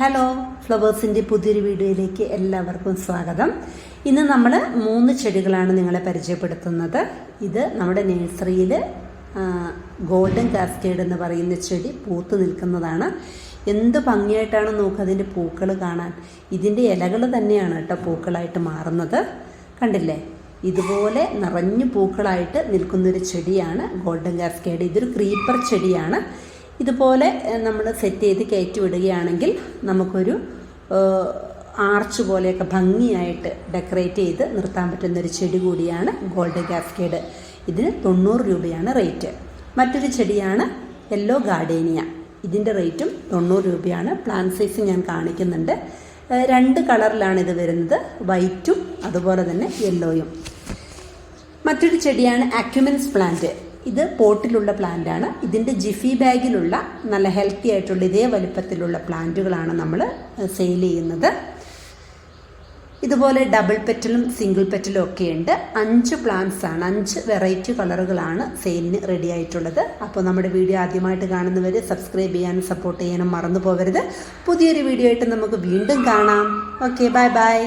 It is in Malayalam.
ഹലോ ഫ്ലവേഴ്സിന്റെ പുതിയൊരു വീഡിയോയിലേക്ക് എല്ലാവർക്കും സ്വാഗതം. ഇന്ന് നമ്മൾ മൂന്ന് ചെടികളാണ് നിങ്ങളെ പരിചയപ്പെടുത്തുന്നത്. ഇത് നമ്മുടെ നേഴ്സറിയിൽ ഗോൾഡൻ കാസ്കേഡ് എന്ന് പറയുന്ന ചെടി പൂത്ത് നിൽക്കുന്നതാണ്. എന്ത് ഭംഗിയായിട്ടാണ് നോക്കുക അതിന്റെ പൂക്കൾ കാണാൻ. ഇതിന്റെ ഇലകൾ തന്നെയാണ് കേട്ടോ പൂക്കളായിട്ട് മാറുന്നത്. കണ്ടില്ലേ? ഇതുപോലെ നിറഞ്ഞു പൂക്കളായിട്ട് നിൽക്കുന്നൊരു ചെടിയാണ് ഗോൾഡൻ കാസ്കേഡ് ഇതൊരു ക്രീപ്പർ ചെടിയാണ്. ഇതുപോലെ നമ്മൾ സെറ്റ് ചെയ്ത് കയറ്റി വിടുകയാണെങ്കിൽ നമുക്കൊരു ആർച്ച് പോലെയൊക്കെ ഭംഗിയായിട്ട് ഡെക്കറേറ്റ് ചെയ്ത് നിർത്താൻ പറ്റുന്നൊരു ചെടി കൂടിയാണ് ഗോൾഡൻ കാസ്കേഡ് ഇതിന് തൊണ്ണൂറ് രൂപയാണ് റേറ്റ് മറ്റൊരു ചെടിയാണ് യെല്ലോ ഗാർഡേനിയ ഇതിന്റെ റേറ്റും തൊണ്ണൂറ് രൂപയാണ്. പ്ലാൻ സൈസ് ഞാൻ കാണിക്കുന്നുണ്ട്. രണ്ട് കളറിലാണ് ഇത് വരുന്നത്. വൈറ്റും അതുപോലെ തന്നെ യെല്ലോയും മറ്റൊരു ചെടിയാണ് അക്യുമെൻസ് പ്ലാന്റ് ഇത് പോട്ടിലുള്ള പ്ലാന്റ് ആണ് ഇതിന്റെ ജിഫി ബാഗിലുള്ള നല്ല ഹെൽത്തി ആയിട്ടുള്ള ഇതേ വലിപ്പത്തിലുള്ള പ്ലാന്റുകളാണ് നമ്മൾ സെയിൽ ചെയ്യുന്നത്. ഇതുപോലെ ഡബിൾ പെറ്റലും സിംഗിൾ പെറ്റലും ഒക്കെ ഉണ്ട്. അഞ്ച് പ്ലാന്റ്സ് ആണ്. അഞ്ച് വെറൈറ്റി കളറുകളാണ് സെയിലിന് റെഡി ആയിട്ടുള്ളത്. അപ്പോൾ നമ്മുടെ വീഡിയോ ആദ്യമായിട്ട് കാണുന്നവർ സബ്സ്ക്രൈബ് ചെയ്യാനും സപ്പോർട്ട് ചെയ്യാനും മറന്നു പോകരുത് പുതിയൊരു വീഡിയോ ആയിട്ട് നമുക്ക് വീണ്ടും കാണാം. Okay bye bye.